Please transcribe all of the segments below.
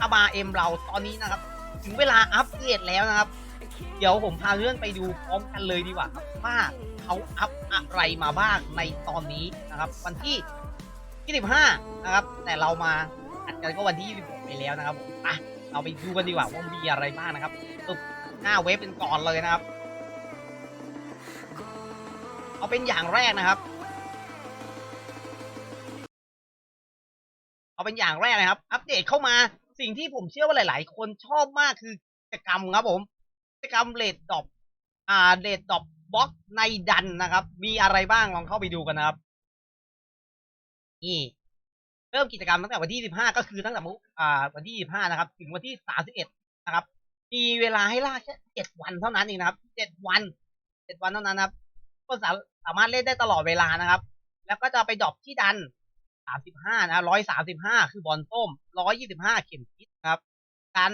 อาบาเอ็มเราตอนนี้นะครับ ถึงเวลาอัปเกรดแล้วนะครับ เดี๋ยวผมพาเพื่อนไปดูพร้อมกันเลยดีกว่าครับว่าเขาอัพอะไรมาบ้างในตอนนี้นะครับ วันที่25นะครับ แต่เรามาอัดกันก็วันที่26ไปแล้วนะครับผมอะเราไปดูกันดีกว่าว่ามีอะไรบ้างนะครับปึ๊บหน้าเว็บเป็นก่อนเลยนะครับ เอาเป็นอย่างแรกนะครับ เอาเป็นอย่างแรกนะครับ อัปเดตเข้ามา สิ่งที่ผมเชื่อว่าหลาย ๆ คนชอบมากคือกิจกรรมครับผมกิจกรรมเลดดอปอ่าเลดดอปบล็อกในดันนะครับ มีอะไรบ้างลองเข้าไปดูกันนะครับ นี่เริ่มกิจกรรมตั้งแต่วันที่ 15 ก็คือตั้งแต่อ่าวันที่ 25 นะครับ ถึงวันที่ 31 นะครับ มีเวลาให้ล่าแค่ 7 วันเท่านั้นเองนะครับ 7 วัน 7 วันเท่านั้นนะครับ ก็สาสามารถเล่นได้ตลอดเวลานะครับ แล้วก็จะไปดรอปที่ดัน 35นะ135คือบอลส้ม125เข็มทิศนะครับ กัน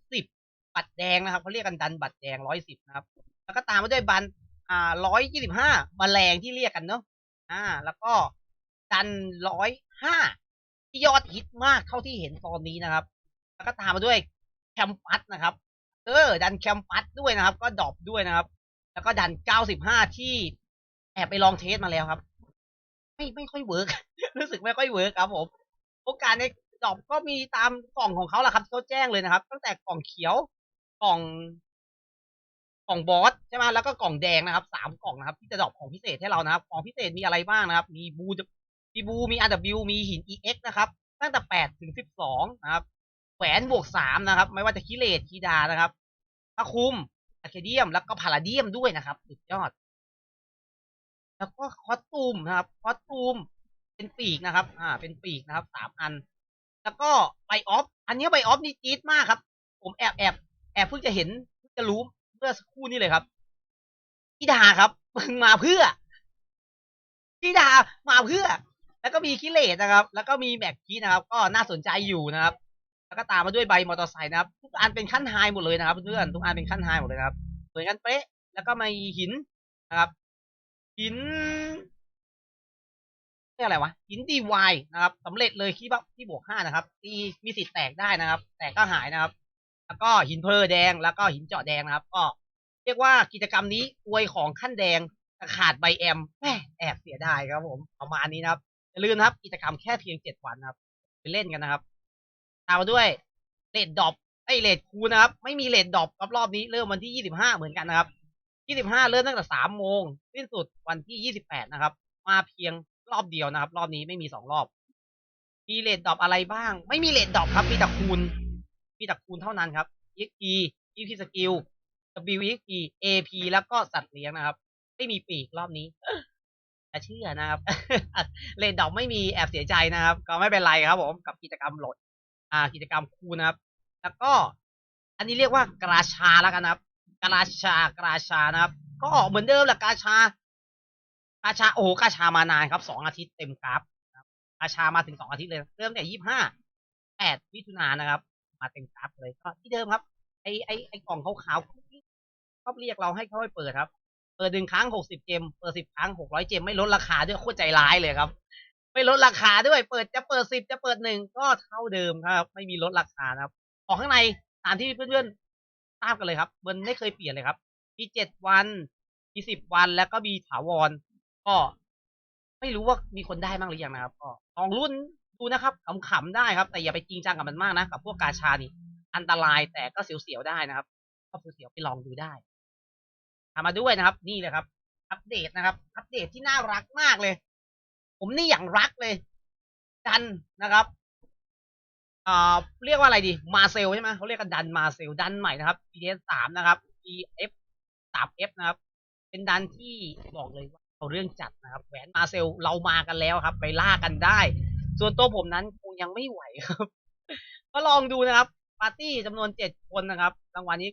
110บัตรแดงนะครับเขาเรียกกันดันบัตรแดง110นะครับ แล้วก็ตามมาด้วยบันอ่า125แมลงที่เรียกกันเนาะอ่า แล้วก็ดัน105ที่ยอดฮิตมากเท่าที่เห็นตอนนี้นะครับ แล้วก็ตามมาด้วยแคมปัสนะครับ เออ ดันแคมปัสด้วยนะครับ ก็ดรอปด้วยนะครับ แล้วก็ดัน95ที่แอบไปลองเทสมาแล้วครับ ไม่ไม่ค่อยเวิร์กรู้สึกไม่ค่อยเวิร์กครับผม โอกาสในดรอปก็มีตามกล่องของเขาแหละครับเขาแจ้งเลยนะครับ ตั้งแต่กล่องเขียวกล่องกล่องบอสใช่ไหมแล้วก็กล่องแดงนะครับสามกล่องนะครับ ที่จะดรอปของพิเศษให้เรานะครับ ของพิเศษมีอะไรบ้างนะครับ มีบูมีบูมี RW มีหิน EX นะครับ ตั้งแต่แปดถึงสิบสองนะครับแหวนบวกสามนะครับ ไม่ว่าจะคิเลตคีดานะครับพระคุมอะเคเดียมแล้วก็พาราเดียมด้วยนะครับสุดยอด แล้วก็คอสตูมนะครับคอสตูมเป็นปีกนะครับ อ่า เป็นปีกนะครับสามอัน แล้วก็ไบออฟอันนี้ไบออฟนี่จี๊ดมากครับ ผมแอบแอบแอบเพิ่งจะเห็นเพิ่งจะรู้เมื่อสักครู่นี้เลยครับพี่ดาครับมึงมาเพื่อพี่ดามาเพื่อ แล้วก็มีคิเลตนะครับ แล้วก็มีแม็กคีนะครับ ก็น่าสนใจอยู่นะครับ แล้วก็ตามมาด้วยใบมอเตอร์ไซค์นะครับ ทุกอันเป็นขั้นไฮหมดเลยนะครับเพื่อนทุกอันเป็นขั้นไฮหมดเลยนะครับเหมือนกันเป๊ะแล้วก็มีหินนะครับ หินเรียกอะไรวะหินดีวายนะครับสำเร็จเลยที่บที่บวกห้านะครับตีมีสิทธิ์แตกได้นะครับ แตกก็หายนะครับ แล้วก็หินเพลแดงแล้วก็หินเจาะแดงนะครับ ก็เรียกว่ากิจกรรมนี้อวยของขั้นแดงแต่ขาดใบแอมแหมแอบเสียดายครับผมประมาณนี้นะครับอย่าลืมนะครับ กิจกรรมแค่เพียงเจ็ดวันนะครับไปเล่นกันนะครับตามมาด้วยเลดดอปไอเลดคูนะครับ ไม่มีเลดดอปรอบๆนี้เริ่มวันที่ยี่สิบห้าเหมือนกันนะครับ ยี่สิบห้าเริ่มตั้งแต่สามโมงสิ้นสุดวันที่ยี่สิบแปดนะครับ มาเพียงรอบเดียวนะครับ รอบนี้ไม่มีสองรอบ มีเลดดอปอะไรบ้าง ไม่มีเลดดอปครับ มีแต่คูณ มีแต่คูณเท่านั้นครับ EXP EP Skill WXP AP แล้วก็สัตว์เลี้ยงนะครับ ไม่มีปีกรอบนี้จะเชื่อนะครับ เลดดอกไม่มีแอบเสียใจนะครับ ก็ไม่เป็นไรครับผมกับกิจกรรมโหลด อ่า กิจกรรมคูนะครับ แล้วก็ อันนี้เรียกว่ากราชาแล้วกันนะครับ กราชากราชานะครับ ก็เหมือนเดิมแหละกาชากาชาโอ้โหกาชามานานครับสองอาทิตย์เต็มกราฟนะครับกาชามาถึงสองอาทิตย์เลย เริ่มแต่ยี่ห้าแปดมิถุนายนนะครับ มาเต็มกราฟเลยก็ที่เดิมครับ ไอไอไอกล่องขาวๆก็เรียกเราให้เขาให้เปิดครับ เปิดหนึ่งครั้งหกสิบเจมเปิดสิบครั้งหกร้อยเจมไม่ลดราคาด้วยโคตรใจร้ายเลยครับ ไม่ลดราคาด้วยเปิดจะเปิดสิบจะเปิดหนึ่งก็เท่าเดิมครับ ไม่มีลดราคานะครับ ของข้างในตามที่เพื่อน ๆทราบกันเลยครับมันไม่เคยเปลี่ยนเลยครับ มีเจ็ดวันมีสิบวันแล้วก็มีถาวร ก็ไม่รู้ว่ามีคนได้บ้างหรือยังนะครับ ก็ลองรุ่นดูนะครับขำๆได้ครับ แต่อย่าไปจริงจังกับมันมากนะกับพวกกาชานี่ อันตรายแต่ก็เสียวๆได้นะครับก็เสียวๆไปลองดูได้ทำมาด้วยนะครับ นี่เลยครับ อัปเดตนะครับ อัปเดตที่น่ารักมากเลย ผมนี่อย่างรักเลยดันนะครับ เอ่าเรียกว่าอะไรดีมาเซลใช่ไหมเขาเรียกกันดันมาเซลดันใหม่นะครับ PS สามนะครับ EF สาม F นะครับ เป็นดันที่บอกเลยว่าเอาเรื่องจัดนะครับ แหวนมาเซลเรามากันแล้วครับ ไปล่ากันได้ ส่วนตัวผมนั้นคงยังไม่ไหวครับ ก็ลองดูนะครับปาร์ตี้จำนวนเจ็ดคนนะครับรางวัลนี้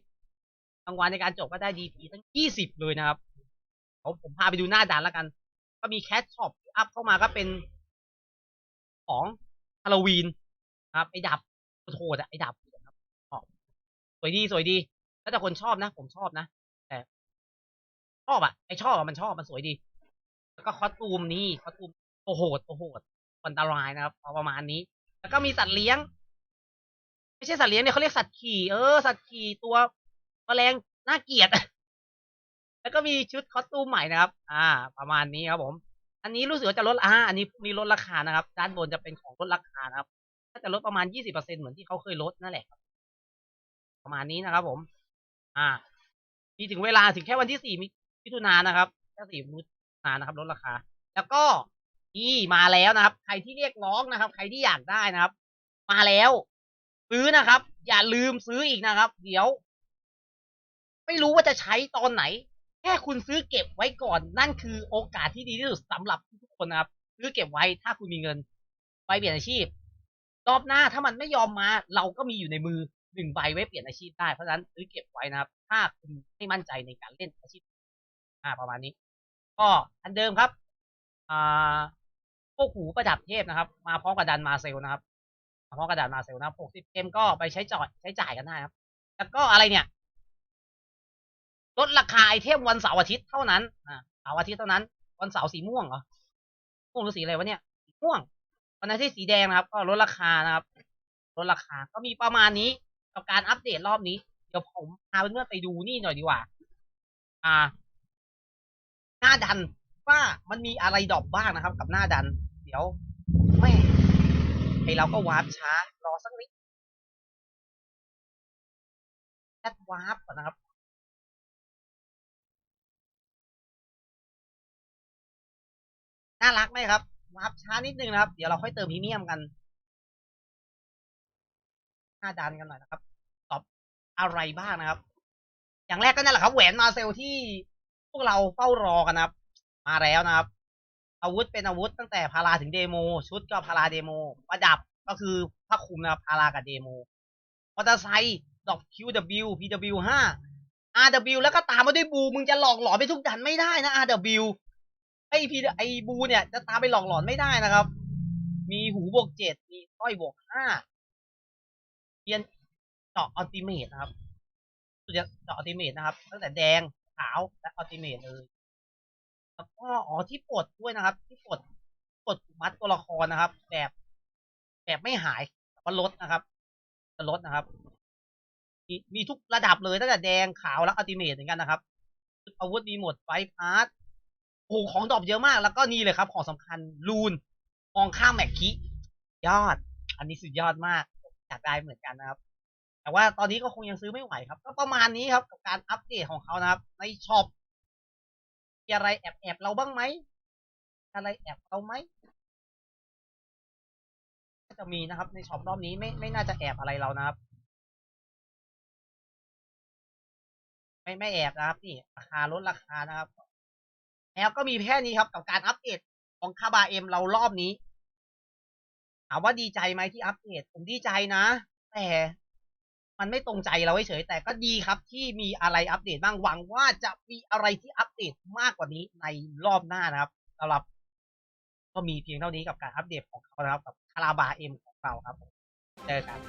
รางวัลในการจบก็ได้ดีพีทั้งยี่สิบเลยนะครับผมผมพาไปดูหน้าดันแล้วกัน ก็มีแคชช็อปอัพเข้ามาก็เป็นของฮาโลวีน ครับไอ้ดับโหดอะไอ้ดับครับชอบสวยดีสวยดีแล้วแต่คนชอบนะ ผมชอบนะแต่ชอบอะไอ้ชอบอะมันชอบมันสวยดี แล้วก็คอสตูมนี่คอสตูมโอโหดโอโหดอันตรายนะครับประมาณนี้ แล้วก็มีสัตว์เลี้ยง ไม่ใช่สัตว์เลี้ยงเนี่ยเขาเรียกสัตว์ขี่เออสัตว์ขี่ตัวแมลงน่าเกลียดแล้วก็มีชุดคอสตูมใหม่นะครับ อ่า ประมาณนี้ครับผม อันนี้รู้สึกว่าจะลดอ่าอันนี้มีลดราคานะครับ ด้านบนจะเป็นของลดราคานะครับ จะลดประมาณยี่สิบเปอร์เซ็นเหมือนที่เขาเคยลดนั่นแหละ ประมาณนี้นะครับผม อ่ามีถึงเวลาถึงแค่วันที่สี่มิถุนายนนะครับแค่สี่มิถุนายนนะครับลดราคา แล้วก็นี่มาแล้วนะครับ ใครที่เรียกร้องนะครับ ใครที่อยากได้นะครับ มาแล้ว ซื้อนะครับ อย่าลืมซื้ออีกนะครับ เดี๋ยว ไม่รู้ว่าจะใช้ตอนไหน แค่คุณซื้อเก็บไว้ก่อน นั่นคือโอกาสที่ดีที่สุดสำหรับทุกคนนะครับ ซื้อเก็บไว้ถ้าคุณมีเงินไปเปลี่ยนอาชีพ รอบหน้าถ้ามันไม่ยอมมา เราก็มีอยู่ในมือหนึ่งใบไว้เปลี่ยนอาชีพได้เพราะฉะนั้นซื้อเก็บไว้นะครับ ถ้าคุณไม่มั่นใจในการเล่นอาชีพอ่าประมาณนี้ ก็อันเดิมครับอ่าพวกหูประดับเทพนะครับ มาพร้อมกับดันมาเซลนะครับมาพร้อมกับดันมาเซลนะครับ60เกมก็ไปใช้จอดใช้จ่ายกันได้ครับ แล้วก็อะไรเนี่ยลดราคาไอเทมวันเสาร์อาทิตย์เท่านั้นอ่าเสาร์อาทิตย์เท่านั้น วันเสาร์สีม่วงเหรอม่วงหรือสีอะไรวะเนี่ยม่วง วันอาทิตย์สีแดงนะครับ ก็ลดราคานะครับ ลดราคาก็มีประมาณนี้กับการอัปเดตรอบนี้ เดี๋ยวผมพาเพื่อนๆไปดูนี่หน่อยดีกว่า อ่า หน้าดันว่ามันมีอะไรดอปบ้างนะครับ กับหน้าดัน เดี๋ยวแม่ไอเราก็วาร์ปช้ารอสักนิดแอดวาร์ปก่อนนะครับน่ารักไหมครับ วาร์ปช้านิดนึงนะครับ เดี๋ยวเราค่อยเติมพรีเมียมกันหน้าดันกันหน่อยนะครับตอบอะไรบ้างนะครับ อย่างแรกก็นั่นแหละครับ แหวนมาเซลที่พวกเราเฝ้ารอกันนะครับ มาแล้วนะครับ อาวุธเป็นอาวุธตั้งแต่พาราถึงเดโม ชุดก็พาราเดโมประดับก็คือผ้าคลุมนะครับพารากับเดโมมอเตอร์ไซค์ดอก QW PW 5 RW แล้วก็ตามมาด้วยบูมึงจะหลอกหลอนไปทุกดันไม่ได้นะ RW ไอพีไอบูเนี่ยจะตามไปหลอกหลอนไม่ได้นะครับ มีหูบวกเจ็ดมีสร้อยบวกห้าเรียนเจาะอัลติเมทนะครับสุดจะเจาะอัลติเมทนะครับ ตั้งแต่แดงขาวและอัลติเมทเลยแล้วก็อ๋อที่ปลดด้วยนะครับ ที่ปลดปลดมัดตัวละครนะครับ แบบ แบบไม่หายแต่ว่าลดนะครับจะลดนะครับมีมีทุกระดับเลยตั้งแต่แดงขาวและอัลติเมทเหมือนกันนะครับอาวุธมีหมดไฟพาร์ท โอ้โหของดรอปเยอะมาก แล้วก็นี่เลยครับ ของสำคัญรูนมองข้ามแม็กคิยอด อันนี้สุดยอดมากอยากได้เหมือนกันนะครับ แต่ว่าตอนนี้ก็คงยังซื้อไม่ไหวครับ ก็ประมาณนี้ครับกับการอัปเดตของเขานะครับ ในช็อปมีอะไรแอบแอบเราบ้างไหมอะไรแอบเราไหมจะมีนะครับ ในช็อปรอบนี้ไม่ไม่น่าจะแอบอะไรเรานะครับ ไม่ไม่แอบนะครับนี่ราคาลดราคานะครับ แล้วก็มีแค่นี้ครับกับการอัปเดตของคาบาเอ็มเรารอบนี้ถามว่าดีใจไหมที่อัปเดตผมดีใจนะ แต่มันไม่ตรงใจเราเฉยแต่ก็ดีครับที่มีอะไรอัปเดตบ้างหวังว่าจะมีอะไรที่อัปเดตมากกว่านี้ในรอบหน้านะครับสำหรับ ก็มีเพียงเท่านี้กับการอัปเดตของเขานะครับกับคาราบาเอ็มของเราครับเจอกัน